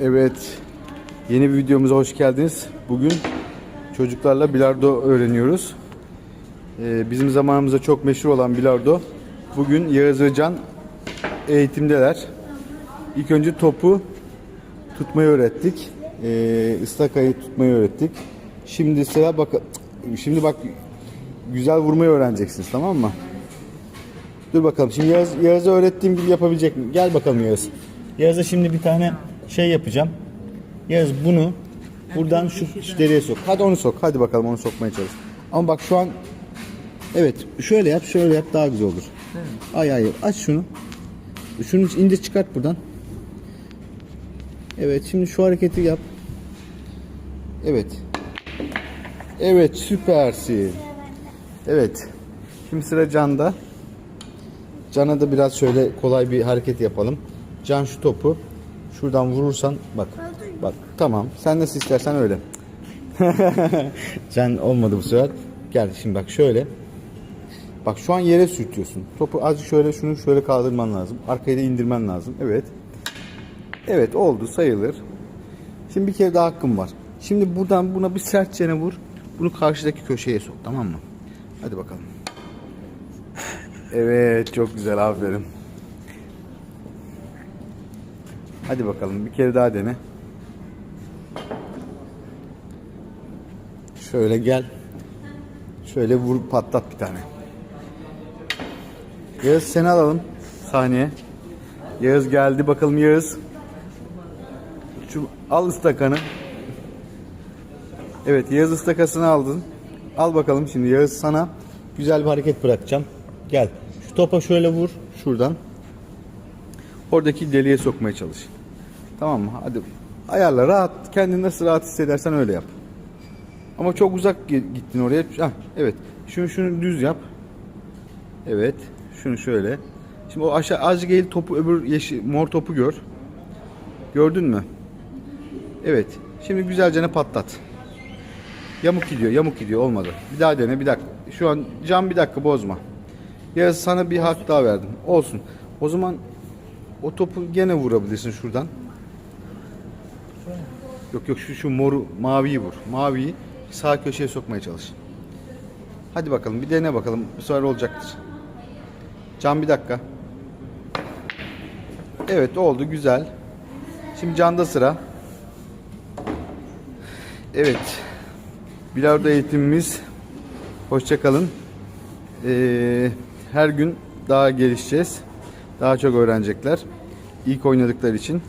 Evet. Yeni bir videomuza hoş geldiniz. Bugün çocuklarla bilardo öğreniyoruz. Ee, bizim zamanımızda çok meşhur olan bilardo. Bugün Yağız ve Can eğitimdeler. İlk önce topu tutmayı öğrettik. Ee, ıstakayı tutmayı öğrettik. Şimdi sıra bak şimdi bak güzel vurmayı öğreneceksiniz tamam mı? Dur bakalım. Şimdi Yağız, Yağız'a öğrettiğim gibi yapabilecek mi? Gel bakalım Yağız. Yağız'a şimdi bir tane şey yapacağım. Yağız bunu buradan şu, şu deliğe sok. Hadi onu sok. Hadi bakalım onu sokmaya çalış. Ama bak şu an evet şöyle yap şöyle yap daha güzel olur. Ay ay aç şunu. Şunu indir çıkart buradan. Evet şimdi şu hareketi yap. Evet. Evet süpersin. Evet. Şimdi sıra Can'da. Can'a da biraz şöyle kolay bir hareket yapalım. Can şu topu şuradan vurursan bak. Bak tamam. Sen nasıl istersen öyle. Can olmadı bu sefer. Gel şimdi bak şöyle. Bak şu an yere sürtüyorsun. Topu azıcık şöyle şunu şöyle kaldırman lazım. Arkaya da indirmen lazım. Evet. Evet oldu sayılır. Şimdi bir kere daha hakkım var. Şimdi buradan buna bir sertçene vur. Bunu karşıdaki köşeye sok tamam mı? Hadi bakalım. Evet çok güzel aferin. Hadi bakalım bir kere daha dene. Şöyle gel. Şöyle vur patlat bir tane. Yağız seni alalım sahneye. Yağız geldi bakalım Yağız. Şu al ıstakanı. Evet Yağız ıstakasını aldın. Al bakalım şimdi Yağız sana güzel bir hareket bırakacağım. Gel. Şu topa şöyle vur şuradan. Oradaki deliğe sokmaya çalış. Tamam mı? Hadi ayarla rahat. Kendini nasıl rahat hissedersen öyle yap. Ama çok uzak gi- gittin oraya. Hah, evet. Şunu şunu düz yap. Evet. Şunu şöyle. Şimdi o aşağı azıcık eğil topu öbür yeşil mor topu gör. Gördün mü? Evet. Şimdi güzelce ne patlat. Yamuk gidiyor, yamuk gidiyor. Olmadı. Bir daha dene, bir dakika. Şu an cam bir dakika bozma. Ya sana bir hak daha verdim. Olsun. O zaman o topu gene vurabilirsin şuradan. Yok yok şu şu moru maviyi vur. Maviyi sağ köşeye sokmaya çalış. Hadi bakalım bir dene bakalım. Bu sefer olacaktır. Can bir dakika. Evet oldu güzel. Şimdi Can'da sıra. Evet. Bilardo eğitimimiz. Hoşça kalın. Ee, her gün daha gelişeceğiz. Daha çok öğrenecekler. İlk oynadıkları için.